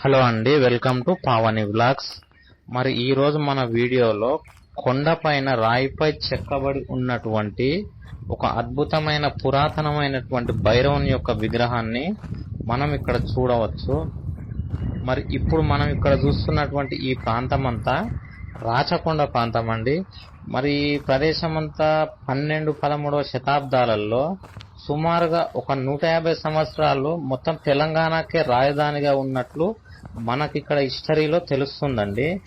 Hello అండి welcome to Pavani blogs మరి ఈరోజు మన వీడియోలో కొండపైన రాయిపై చెక్కబడి ఉన్నటువంటి ఒక అద్భుతమైన పురాతనమైనటువంటి భైరవుని యొక్క విగ్రహాన్ని మనం ఇక్కడ చూడవచ్చు. మరి ఇప్పుడు మనం ఇక్కడ చూస్తున్నటువంటి ఈ ప్రాంతం అంతా రాచకొండ ప్రాంతం అండి. మరి ఈ ప్రదేశం అంతా పన్నెండు పదమూడవ శతాబ్దాలలో సుమారుగా ఒక నూట యాభై సంవత్సరాలు మొత్తం తెలంగాణకే రాజధానిగా ఉన్నట్లు మనకి ఇక్కడ హిస్టరీలో తెలుస్తుందండి.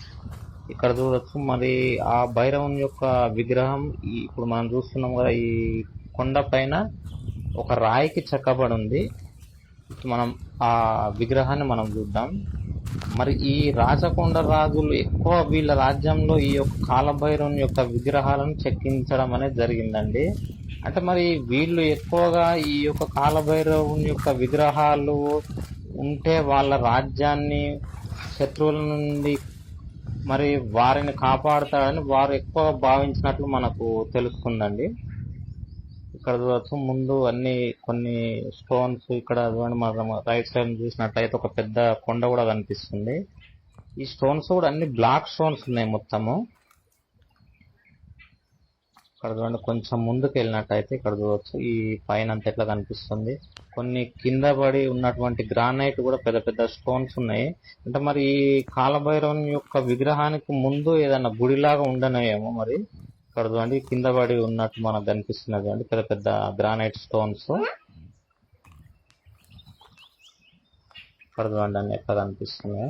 ఇక్కడ చూడొచ్చు మరి ఆ భైరవుని యొక్క విగ్రహం ఇప్పుడు మనం చూస్తున్నాం కదా ఈ కొండ పైన ఒక రాయికి చెక్కబడి ఉంది. మనం ఆ విగ్రహాన్ని మనం చూద్దాం. మరి ఈ రాజకొండ రాజులు ఎక్కువ వీళ్ళ రాజ్యంలో ఈ యొక్క కాలభైరవుని యొక్క విగ్రహాలను చెక్కించడం అనేది జరిగిందండి. అంటే మరి వీళ్ళు ఎక్కువగా ఈ యొక్క కాలభైరవుని యొక్క విగ్రహాలు ఉంటే వాళ్ళ రాజ్యాన్ని శత్రువుల నుండి మరి వారిని కాపాడతాడని వారు ఎక్కువ భావించినట్లు మనకు తెలుస్తుందండి. ఇక్కడ చూడవచ్చు ముందు అన్ని కొన్ని స్టోన్స్ ఇక్కడ మనం రైట్ సైడ్ చూసినట్లయితే ఒక పెద్ద కొండ కూడా కనిపిస్తుంది. ఈ స్టోన్స్ కూడా అన్ని బ్లాక్ స్టోన్స్ ఉన్నాయి మొత్తము. ఇక్కడ చూడండి కొంచెం ముందుకు వెళ్ళినట్టయితే ఇక్కడ చూడవచ్చు ఈ పైన అంత ఎట్లా కనిపిస్తుంది? కొన్ని కింద పడి ఉన్నటువంటి గ్రానైట్ కూడా పెద్ద పెద్ద స్టోన్స్ ఉన్నాయి. అంటే మరి ఈ కాలభైరవం యొక్క విగ్రహానికి ముందు ఏదైనా గుడిలాగా ఉండనేమో మరి. అక్కడ చూడండి కింద పడి ఉన్నట్టు మనకు కనిపిస్తున్నది చూడండి పెద్ద పెద్ద గ్రానైట్ స్టోన్స్ ఇక్కడ చూడండి అన్ని ఎట్లా కనిపిస్తున్నాయి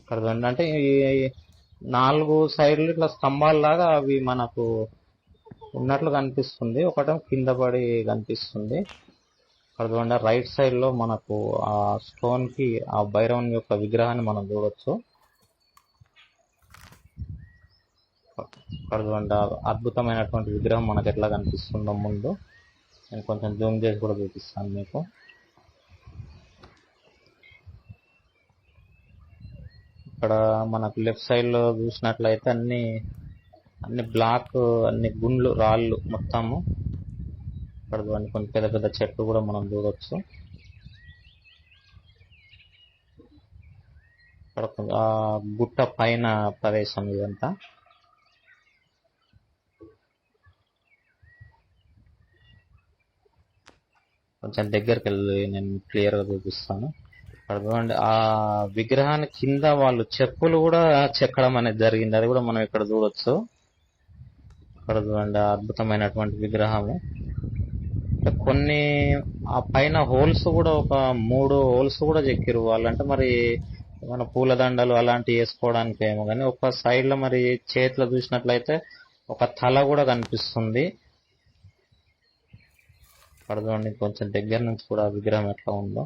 ఇక్కడ చూడండి అంటే ఈ నాలుగు సైడ్లు ఇట్లా స్తంభాల్లాగా అవి మనకు ఉన్నట్లు కనిపిస్తుంది. ఒకటం కింద పడి కనిపిస్తుంది. ఇక్కడ చూడండి రైట్ సైడ్లో మనకు ఆ స్టోన్కి ఆ భైరవుని యొక్క విగ్రహాన్ని మనం చూడొచ్చు ఇక్కడ చూడండి ఆ అద్భుతమైనటువంటి విగ్రహం మనకు ఎట్లా కనిపిస్తుందో ముందు. నేను కొంచెం జూమ్ చేసి కూడా చూపిస్తాను మీకు. ఇక్కడ మనకు లెఫ్ట్ సైడ్లో చూసినట్లయితే అన్ని అన్ని బ్లాక్ అన్ని గుండ్లు రాళ్ళు మొత్తము. ఇక్కడ చూడండి కొన్ని పెద్ద పెద్ద చెట్లు కూడా మనం చూడొచ్చు. ఇక్కడ ఆ గుట్ట పైన ప్రదేశం ఇదంతా. కొంచెం దగ్గరికి వెళ్ళి నేను క్లియర్గా చూపిస్తాను. అర్థమండి ఆ విగ్రహాన్ని కింద వాళ్ళు చెప్పులు కూడా చెక్కడం అనేది జరిగింది. అది కూడా మనం ఇక్కడ చూడొచ్చు. ఇక్కడ చూడండి ఆ అద్భుతమైనటువంటి విగ్రహము. కొన్ని ఆ పైన హోల్స్ కూడా ఒక మూడు హోల్స్ కూడా చెక్కిరు వాళ్ళంటే మరి మన పూలదండలు అలాంటివి వేసుకోవడానికి ఏమో కానీ ఒక సైడ్లో మరి చేతిలో చూసినట్లయితే ఒక తల కూడా కనిపిస్తుంది. పడదండి చూడండి కొంచెం దగ్గర నుంచి కూడా విగ్రహం ఎట్లా ఉందో.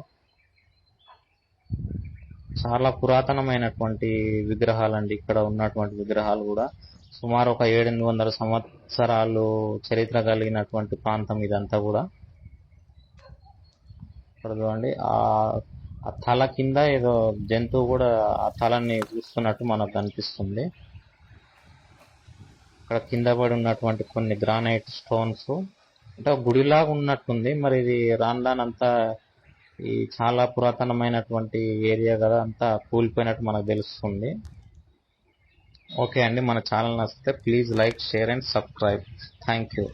చాలా పురాతనమైనటువంటి విగ్రహాలండి. ఇక్కడ ఉన్నటువంటి విగ్రహాలు కూడా సుమారు ఒక ఏడెనిమిది వందల సంవత్సరాలు చరిత్ర కలిగినటువంటి ప్రాంతం ఇదంతా కూడా. ఇక్కడ చూడండి ఆ ఆ తల కింద ఏదో జంతువు కూడా ఆ తలని చూస్తున్నట్టు మనకు కనిపిస్తుంది ఇక్కడ కింద పడి ఉన్నటువంటి కొన్ని గ్రానైట్ స్టోన్స్ అంటే ఒక గుడిలాగా ఉన్నట్టుంది. మరి ఇది రాన్దానంతా ఈ చాలా పురాతనమైనటువంటి ఏరియా కదా అంతా కూలిపోయినట్టు మనకు తెలుస్తుంది. ఓకే అండి మన ఛానల్ నచ్చితే please like share and subscribe. Thank you.